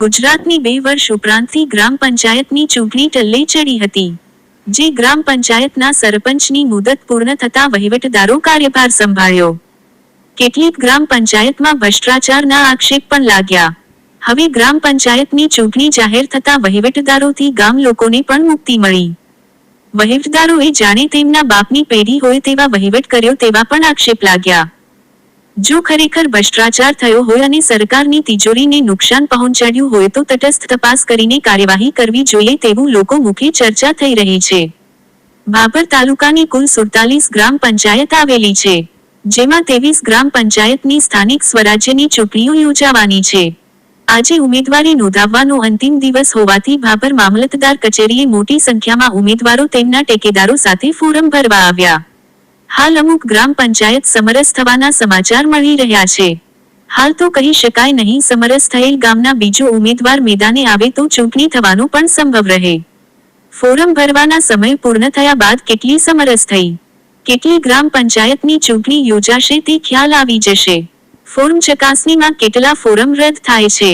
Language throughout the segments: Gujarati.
ગુજરાતની બે વર્ષ ઉપરાંતથી ગ્રામ પંચાયતની ચૂંટણી ટલ્લે ચડી હતી, જે ગ્રામ પંચાયતના સરપંચની મુદત પૂર્ણ થતા વહીવટદારો કાર્યભાર સંભાળ્યો. કેટલીક ગ્રામ પંચાયતમાં ભ્રષ્ટાચારના આક્ષેપ પણ લાગ્યા. હવે ગ્રામ પંચાયતની ચૂંટણી જાહેર થતા વહીવટદારોથી ગામ લોકોને પણ મુક્તિ મળી. વહીવટદારોએ જાણે તેમના બાપની પેઢી હોય તેવા વહીવટ કર્યો તેવા પણ આક્ષેપ લાગ્યા. જો ખરેખર ભ્રષ્ટાચાર થયો હોય અને સરકારની તિજોરીને નુકસાન પહોંચાડ્યું હોય તો તટસ્થ તપાસ કરીને કાર્યવાહી કરવી જોઈએ તેવું લોકો મુખે ચર્ચા થઈ રહી છે. ભાભર તાલુકાની કુલ સુડતાલીસ ગ્રામ પંચાયત આવેલી છે, જેમાં ત્રેવીસ ગ્રામ પંચાયતની સ્થાનિક સ્વરાજ્યની ચૂંટણીઓ યોજાવાની છે. આજે ઉમેદવારી નોંધાવવાનો અંતિમ દિવસ હોવાથી ભાભર મામલતદાર કચેરીએ મોટી સંખ્યામાં ઉમેદવારો તેમના ટેકેદારો સાથે ફોરમ ભરવા આવ્યા. હાલ અમુક ગ્રામ પંચાયત સમરસ થવાના સમાચાર મળી રહ્યા છે. હાલ તો કહી શકાય નહીં સમરસ થયેલ ગામના બીજો ઉમેદવાર મેદાને આવે તો ચૂંટણી થવાનું પણ સંભવ રહે. ફોરમ ભરવાના સમય પૂર્ણ થયા બાદ કેટલી સમરસ થઈ? કેટલી ગ્રામ પંચાયતની ચૂંટણી યોજાશે તે ખ્યાલ આવી જશે. ફોર્મ ચકાસણીમાં કેટલા ફોરમ રદ થાય છે?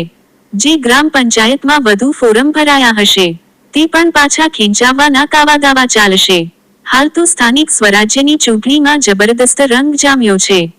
જે ગ્રામ પંચાયતમાં વધુ ફોરમ ભરાયા હશે, તે પણ પાછા ખેંચાવવાના કાવાદાવા ચાલશે. હાલ તો સ્થાનિક સ્વરાજ્યની ચૂંટણીમાં જબરદસ્ત રંગ જામ્યો છે.